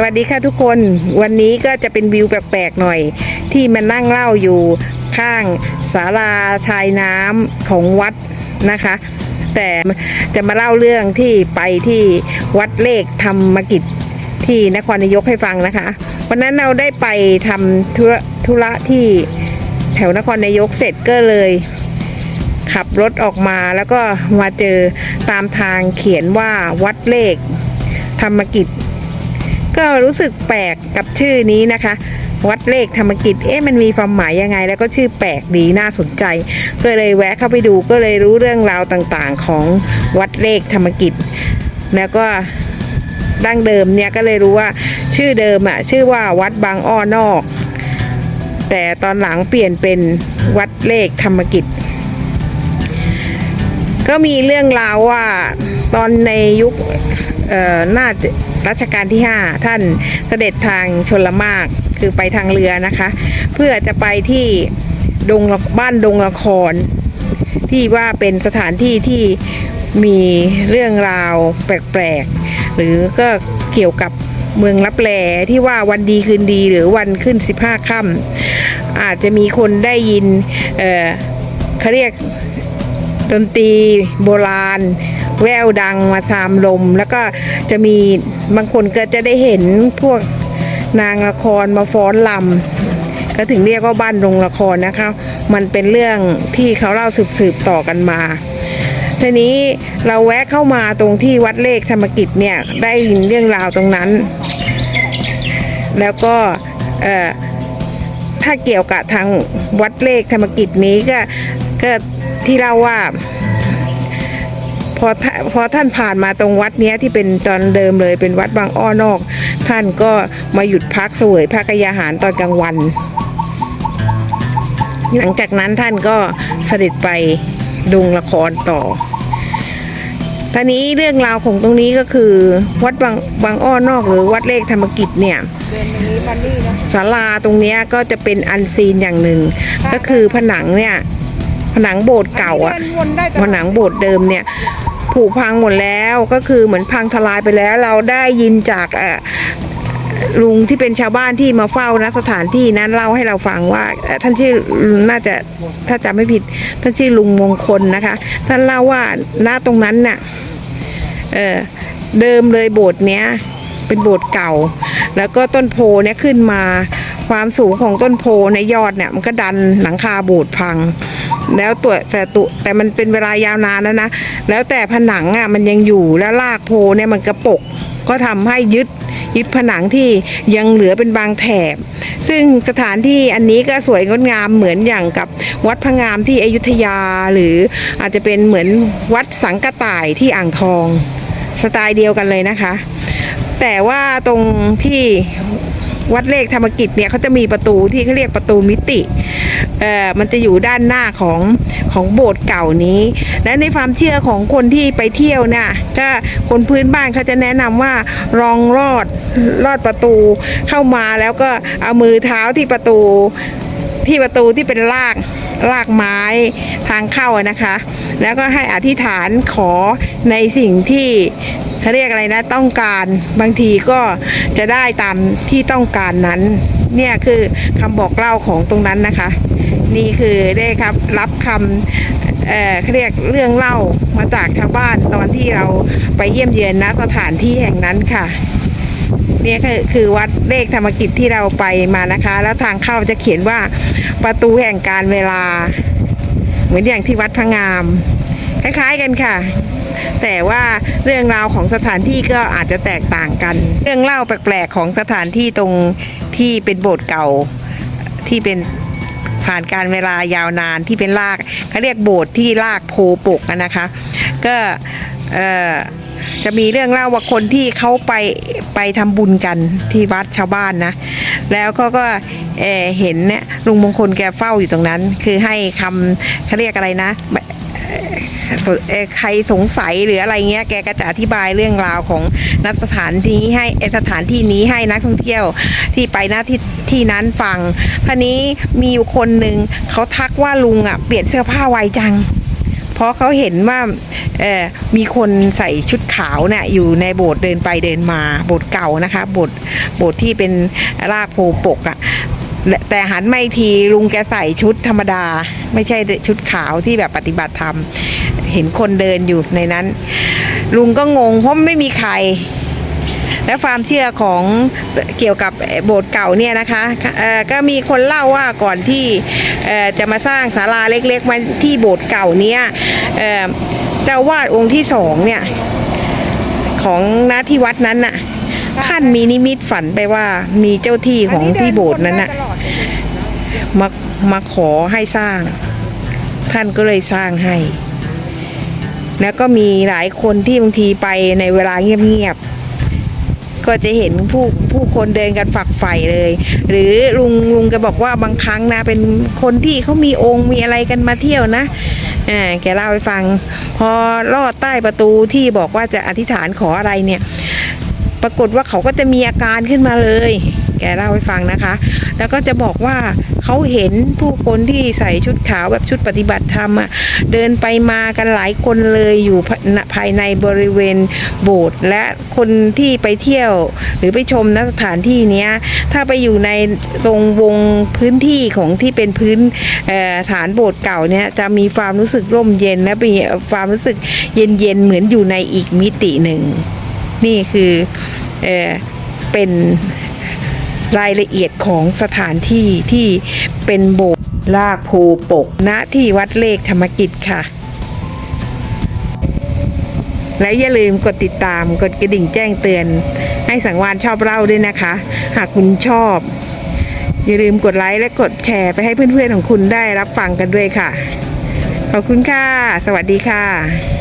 สวัสดีค่ะทุกคนวันนี้ก็จะเป็นวิวแปลกๆหน่อย ที่มานั่งเล่าอยู่ข้างศาลาชายน้ำของวัดนะคะ แต่จะมาเล่าเรื่องที่ไปที่วัดเลขธรรมกิจที่นครนายกให้ฟังนะคะ วันนั้นเราได้ไปทำธุระธุระที่แถวนครนายกเสร็จก็เลย ขับรถออกมาแล้วก็มาเจอตามทางเขียนว่าวัดเลข ธรรมกิจ ก็รู้สึกแปลกกับชื่อนี้นะคะ วัดเลขธรรมกิจ เอ๊ะมันมีความหมายยังไง แล้วก็ชื่อแปลกดีน่าสนใจ ก็เลยแวะเข้าไปดูก็เลยรู้เรื่องราวต่างๆ ของวัดเลขธรรมกิจ แล้วก็ดั้งเดิมเนี่ยก็เลยรู้ว่าชื่อเดิมอะชื่อว่าวัดบางอ้อนอก แต่ตอนหลังเปลี่ยนเป็นวัดเลขธรรมกิจ ก็มีเรื่องราวว่าตอนในยุคเอ่อน่า รัชกาลที่ 5 ท่านเสด็จทางชนละมากคือไปทางเรือนะคะ เพื่อจะไปที่ดงบ้านดงละคร ที่ว่าเป็นสถานที่ที่มีเรื่องราวแปลกๆ หรือก็เกี่ยวกับเมืองลับแลที่ว่าวันดีคืนดีหรือวันขึ้น 15ค่ำอาจจะมีคนได้ยินเออเขาเรียกดนตรีโบราณ แววดังมาตามลม แล้วก็จะมีบางคนก็จะได้เห็นพวกนางละครมาฟ้อนลำก็ถึงเรียกว่าบ้านโรงละครนะคะ มันเป็นเรื่องที่เขาเล่าสืบๆต่อกันมาทีนี้เราแวะเข้ามาตรงที่วัดเลขธรรมกิจเนี่ยได้ยินเรื่องราวตรงนั้น แล้วก็ถ้าเกี่ยวกับทางวัดเลขธรรมกิจนี้ก็ก็ที่เล่าว่า พอท่าพอท่านผ่านมาตรงวัดเนี้ยที่เป็นตอนเดิมเลยเป็นวัดบางอ้อนอก ท่านก็มาหยุดพักเสวยพระกยาหารตอนกลางวัน หลังจากนั้นท่านก็เสด็จไปดุงละครต่อตอนนี้เรื่องราวของตรงนี้ก็คือ วัดบางบางอ้อนอกหรือวัดเลขธรรมกิจเนี่ยศาลาตรงเนี้ยก็จะเป็นอันซีนอย่างหนึ่ง ก็คือผนังเนี่ยผนังโบสถ์เก่าอะผนังโบสถ์เดิมเนี่ย ผุพังหมดแล้วก็คือเหมือนพังทลายไปแล้ว เราได้ยินจากอ่อลุงที่เป็นชาวบ้านที่มาเฝ้านะสถานที่นั้นเล่าให้เราฟังว่าท่านชื่อน่าจะถ้าจำไม่ผิด ท่านชื่อลุงมงคลนะคะ ท่านเล่าว่าณตรงนั้นน่ะเเดิมเลยโบสถ์เนี้ย เป็นโบสถ์เก่า แล้วก็ต้นโพเนี่ยขึ้นมาความสูงของต้นโพในยอดเนี่ยมันก็ดันหลังคาโบสถ์พัง แล้วตัวแต่ตัวแต่มันเป็นเวลายาวนานแล้วนะ แล้วแต่ผนังอะมันยังอยู่แล้วรากโพเนี่ยมันกระปกก็ทำให้ยึดยึดผนังที่ยังเหลือเป็นบางแถบ ซึ่งสถานที่อันนี้ก็สวยงดงามเหมือนอย่างกับวัดพระงามที่อยุธยา หรืออาจจะเป็นเหมือนวัดสังกะต่ายที่อ่างทอง สไตล์เดียวกันเลยนะคะ แต่ว่าตรงที่วัดเลขธรรมกิจเนี่ยเขาจะมีประตูที่เขาเรียกประตูมิติ เอ่อ มันจะอยู่ด้านหน้าของของโบสถ์เก่านี้ และในความเชื่อของคนที่ไปเที่ยวเนี่ยก็คนพื้นบ้านเขาจะแนะนำว่าลองลอดลอดประตูเข้ามาแล้วก็เอามือเท้าที่ประตูที่ประตูที่เป็นราก รากไม้ทางเข้านะคะ แล้วก็ให้อธิษฐานขอในสิ่งที่เขาเรียกอะไรนะต้องการบางทีก็จะได้ตามที่ต้องการนั้น เนี่ยคือคำบอกเล่าของตรงนั้นนะคะ นี่คือได้ครับรับคำเอ่อเขาเรียกเรื่องเล่ามาจากชาวบ้านตอนที่เราไปเยี่ยมเยือนณสถานที่แห่งนั้นค่ะ นี่คือคือวัดเลขธรรมกิจที่เราไปมานะคะ แล้วทางเข้าจะเขียนว่าประตูแห่งการเวลา เหมือนอย่างที่วัดพระงาม คล้าย ๆกันค่ะ แต่ว่าเรื่องราวของสถานที่ก็อาจจะแตกต่างกัน เรื่องเล่าแปลกๆของสถานที่ตรงที่เป็นโบสถ์เก่าที่เป็นผ่านการเวลายาวนานที่เป็นรากเขาเรียกโบสถ์ที่รากโพปกนะคะ ก็ เออจะมีเรื่องเล่าว่าคนที่เขาไปไปทำบุญกันที่วัดชาวบ้านนะ แล้วเขาก็เเห็นเนี่ยลุงมงคลแกเฝ้าอยู่ตรงนั้น คือให้คำเขาเรียกอะไรนะใครสงสัยหรืออะไรเงี้ย แกก็จะอธิบายเรื่องราวของนักสถานที่ให้เอ่อสถานที่นี้ให้นักท่องเที่ยวที่ไปหน้าที่ที่นั้นฟังทีนี้มีอยู่คนหนึ่งเขาทักว่าลุงอะเปลี่ยนเสื้อผ้าไวจัง เพราะเขาเห็นว่ามีคนใส่ชุดขาวเนี่ยอยู่ในโบสถ์เดินไปเดินมาโบสถ์เก่านะคะโบสถ์โบสถ์ที่เป็นรากโพปกอะ่ะแต่หันไม่ทีลุงแกใส่ชุดธรรมดา ไม่ใช่ชุดขาวที่แบบปฏิบัติธรรม เห็นคนเดินอยู่ในนั้น ลุงก็งงเพราะไม่มีใคร และความเชื่อของเกี่ยวกับโบสถ์เก่าเนี่ยนะคะก็มีคนเล่าว่าก่อนที่จะมาสร้างศาลาเล็กๆมาที่โบสถ์เก่าเนี้ยเอ่อเจ้าวาดองค์ที่สองเนี่ยของณที่วัดนั้นน่ะท่านมีนิมิตฝันไปว่ามีเจ้าที่ของที่โบสถ์นั้นน่ะมามาขอให้สร้าง ท่านก็เลยสร้างให้ แล้วก็มีหลายคนที่บางทีไปในเวลาเงียบๆ ก็จะเห็นผู้ผู้คนเดินกันฝักใฝ่เลย หรือลุงลุงแกบอกว่าบางครั้งนะเป็นคนที่เขามีองค์มีอะไรกันมาเที่ยวนะอ่าแกเล่าให้ฟัง พอลอดใต้ประตูที่บอกว่าจะอธิษฐานขออะไรเนี่ย ปรากฏว่าเขาก็จะมีอาการขึ้นมาเลย แกเล่าให้ฟังนะคะ แล้วก็จะบอกว่าเขาเห็นผู้คนที่ใส่ชุดขาวแบบชุดปฏิบัติธรรมอะเดินไปมากันหลายคนเลยอยู่ภายในบริเวณโบสถ์และคนที่ไปเที่ยว หรือไปชมณสถานที่นี้ถ้าไปอยู่ในตรงวงพื้นที่ของที่เป็นพื้นฐานโบสถ์เก่าเนี่ยจะมีความรู้สึกร่มเย็นและมีความรู้สึกเย็นๆเหมือนอยู่ในอีกมิติหนึ่ง นี่คือเออเป็น รายละเอียดของสถานที่ที่เป็นโบสถ์ลากภูปกณที่วัดเลขธรรมกิจค่ะ และอย่าลืมกดติดตามกดกระดิ่งแจ้งเตือน ให้สังวานชอบเล่าด้วยนะคะ หากคุณชอบ อย่าลืมกดไลค์และกดแชร์ไปให้เพื่อนๆของคุณได้รับฟังกันด้วยค่ะ ขอบคุณค่ะ สวัสดีค่ะ